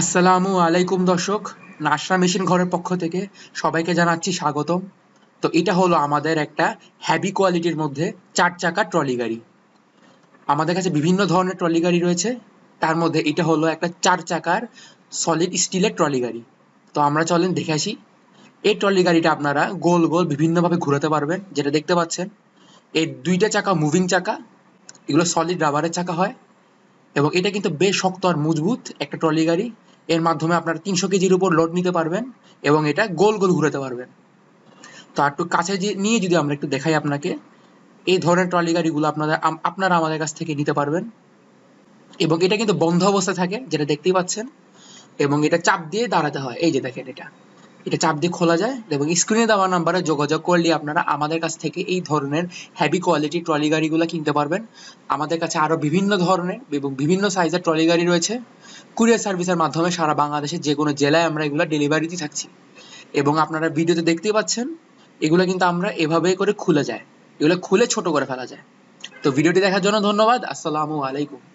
আসসালামু আলাইকুম দর্শক। নাশরা মেশিন ঘরের পক্ষ থেকে সবাইকে জানাচ্ছি স্বাগতম। তো এটা হলো আমাদের একটা হ্যাভি কোয়ালিটির মধ্যে চার চাকার ট্রলি গাড়ি। আমাদের কাছে বিভিন্ন ধরনের ট্রলি গাড়ি রয়েছে। তার মধ্যে এটা হলো একটা চার চাকার সলিড স্টিলের ট্রলি গাড়ি। তো আমরা চলেন দেখে আসি। এই ট্রলি গাড়িটা আপনারা গোল গোল বিভিন্নভাবে ঘোরাতে পারবেন, যেটা দেখতে পাচ্ছেন। এই দুইটা চাকা মুভিং চাকা, এগুলো সলিড রাবারের চাকা হয়। এবং এটা কিন্তু বেশ শক্ত আর মজবুত একটা ট্রলি গাড়ি। এর মাধ্যমে আপনারা তিনশো কেজির উপর লোড নিতে পারবেন এবং এটা গোল গোল ঘুরাতে পারবেন। তো আর একটু কাছে নিয়ে যদি আমরা একটু দেখাই আপনাকে, এই ধরনের ট্রলি গাড়িগুলো আপনারা আপনারা আমাদের কাছ থেকে নিতে পারবেন। এবং এটা কিন্তু বন্ধ অবস্থায় থাকে, যেটা দেখতেই পাচ্ছেন। এবং এটা চাপ দিয়ে দাঁড়াতে হয়। এই যে দেখেন এটা। এটা চাপ দিয়ে খোলা যায় এবং স্ক্রিনে দেওয়া নাম্বারে যোগাযোগ করলে আপনারা আমাদের কাছ থেকে এই ধরনের হ্যাভি কোয়ালিটি ট্রলি গাড়িগুলো কিনতে পারবেন। আমাদের কাছে আরও বিভিন্ন ধরনের এবং বিভিন্ন সাইজের ট্রলি গাড়ি রয়েছে। কুরিয়ার সার্ভিসের মাধ্যমে সারা বাংলাদেশে যে কোনো জেলায় আমরা এগুলো ডেলিভারি দিয়ে থাকছি। এবং আপনারা ভিডিওতে দেখতেই পাচ্ছেন, এগুলো কিন্তু আমরা এভাবে করে খুলে যায়। এগুলো খুলে ছোট করে ফেলা যায়। তো ভিডিওটি দেখার জন্য ধন্যবাদ। আসসালামু আলাইকুম।